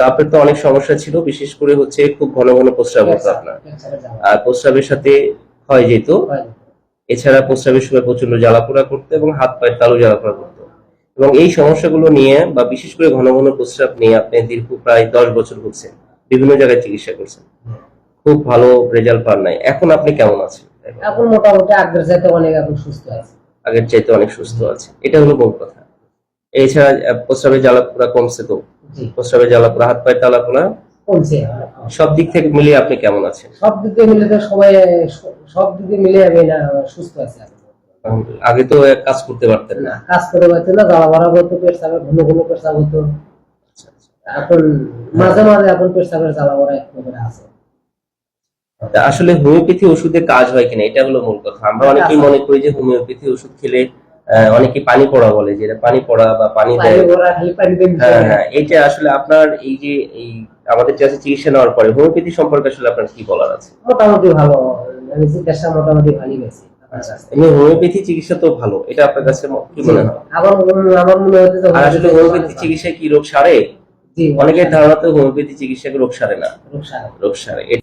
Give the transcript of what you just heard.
তো আপনার তো অনেক সমস্যা ছিল বিশেষ করে হচ্ছে খুব ঘন ঘন প্রস্রাব হতো আপনার। আর প্রস্রাবের সাথে হয় যেত এছাড়া প্রস্রাবের সময় প্রচণ্ড জ্বালাপোড়া করতো এবং হাত পায়ের তালু জ্বালাপোড়া করতো। এবং এই সমস্যাগুলো নিয়ে বা বিশেষ করে ঘন ঘন প্রস্রাব নিয়ে আপনি দীর্ঘ প্রায় দশ বছর হচ্ছেন বিভিন্ন জায়গায় চিকিৎসা করছেন। খুব ভালো রেজাল্ট পান নাই। এখন আপনি কেমন আছেন? এখন মোটামুটি আগের চাইতে অনেক এখন সুস্থ আছে। আগের চাইতে অনেক সুস্থ আছে। এটা হলো মূল কথা। এছাড়া প্রস্রাবের জ্বালাপোড়া কমছে তো। জি প্রস্রাবের জ্বালাপোড়া হাত কমছে সব দিক থেকে মিলিয়ে আপনি কেমন আছেন? সব দিকে মিলে তো সবাই সব দিকে মিলে আমি না সুস্থ আছি। আগে তো কাজ করতে পারতেন না। কাজ করে পারছি না জ্বালা হতো পেশাবে ঘন ঘন পেশাব হতো। এখন মাঝে মাঝে এখন পেশাবের জ্বালা একটু করে আছে। আসলে হোমিওপ্যাথি ওষুধে কাজ হয় কিনা এটা হলো মূল কথা। আমরা অনেকেই মনে করি যে হোমিওপ্যাথি ওষুধ খেলে অনেকে পানি পড়া বলে যে পানি পড়া বা পানি দিতে হ্যাঁ হ্যাঁ এইটা আসলে আপনার এই যে এই আমাদের কাছে চিকিৎসা নেওয়ার পরে হোমিওপ্যাথি সম্পর্কে আসলে আপনার কি বলার আছে? মোটামুটি ভালো। আমি চিকিৎসা মোটামুটি ভালোই গেছি এমনি হোমিওপ্যাথি চিকিৎসা তো ভালো। এটা আপনার কাছে কি মনে হয়? আমার মনে- আমার মনে হচ্ছে আর আসলে হোমিওপ্যাথি চিকিৎসা কি রোগ সারে? অনেকের ধারণা তো হোমিওপ্যাথি চিকিৎসাকে রোগ সারে না। রোগ সারা। রোগ সারে।